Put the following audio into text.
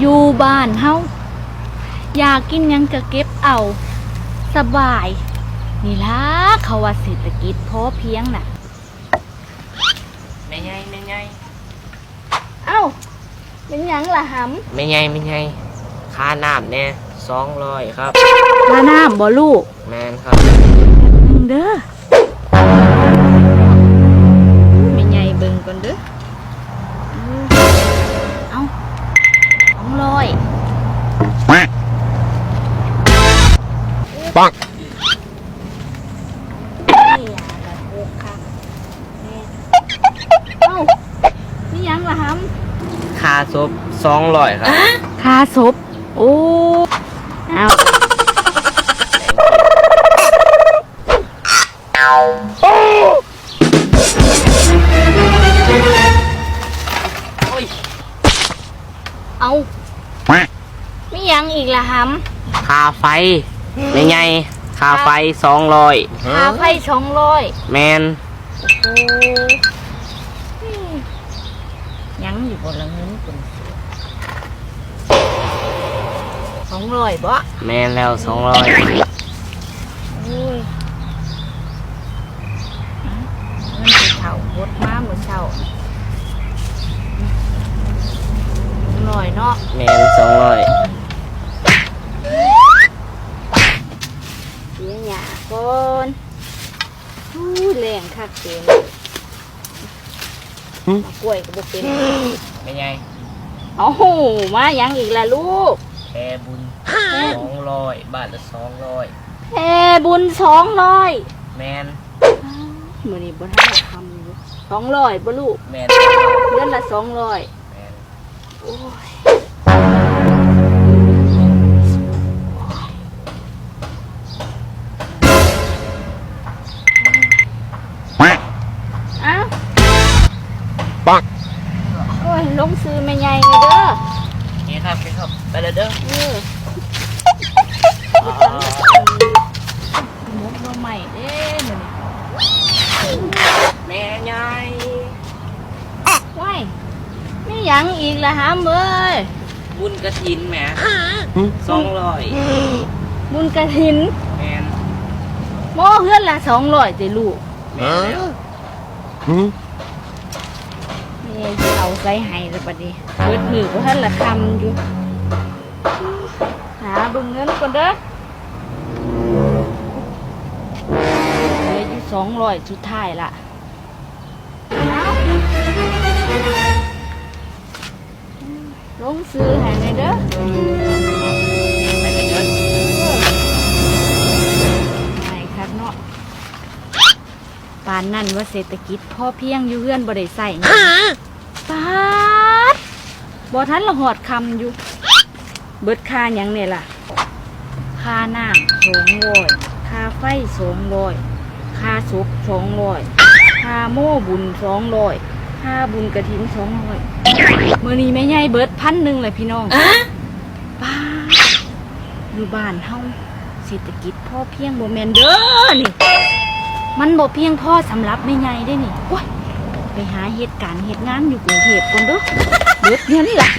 อยู่บ้านเฮาอยากกินหยังก็เก็บเอา สบาย นี่ล่ะเขาว่าเศรษฐกิจพอเพียงน่ะ ไม่ไงไม่ไงเอ้า เป็นหยังล่ะหไม่ไงไม่ไงค่าน้ำเนี่ยสองร้อยครับำมาน้ำบ่ลูก แมนครับ หนึ่งเด้อ ร้อยปังนี่อะละหกค่ะแม่เอ้านี่หยังล่ะหำค่าศพสองร้อยครับค่าศพโอ้เอาเอามีห ยังอีกล่ะหค่าไฟไม่ไงค่าไฟสองร้อยำค่าไฟสองร้อยแมนโอ้อืมยังอยู่บนละเงินคนสองร้อยบ่แมนแล้วสองร้อยโอ้ยเงินสีเท่าบดมาเมื่อเช้าหน่อยเนาะ แมนสองร้อย เสียหยาก่อนอู้ยแรง คักเกินมากล้วยก็บ่เป็นไม่ไงเอ้าหูมาหยังอีกล่ะลูก แพรบุญสองร้อยบาทละสองร้อยแพบุญสองร้อยแมนมือนี้บ่ทันได้ทำอยู่สองร้อยบ่ลูกแมนเดือนละสองร้อยแมนโอ้ย ลงซื้อไม่ใหญ่เลยเด้อนี่ครับนี่ครับไปเลยเด้อเอออ๋อมุกมาใหม่เด้มือนี้แม่ไงว้ายมีหยังอีกล่ะฮะเอ้ยบุญกระถินแหมสองร้อยบุญกระถินแมนโมเฮือนละสองร้อยติลูกแมนแล้ว เนี่ยเอาใส่ให้แล้วบัดนี้เปิดมือก็ท่านละคำอยู่หาบึงเงินก่อนเด้อเลยอยู่สองร้อยสุดท้ายละลงซื้อให้หน่อยเด้อานนั่นว่าเศรษฐกิจพ่อเพียงอยู่เฮือนบ่ได้ใส่นะปาดบ่ทันละหอดคำอยู่ เบิดค่าหยังเนี่ยล่ะ ค่าน้ำสองร้อยค่าไฟสองร้อยค่าสุกสองร้อยค่าโม่บุญสองร้อยค่าบุญกระถินสองร้อยมื่อนี้แม่ใหญ่เบิดพันหนึ่งเลยพี่น้องป้าดอยู่บ้านเฮาเศรษฐกิจพ่อเพียงบ่แมนเด้อนี่ มันบ่เพียงพ่อสำหรับแม่ใหญ่ได้นี่โอ้ยไปหาเหตุการณ์เหตุงานอยู่กรุงเทพก่อนเด้อเบิดเงินล่ะ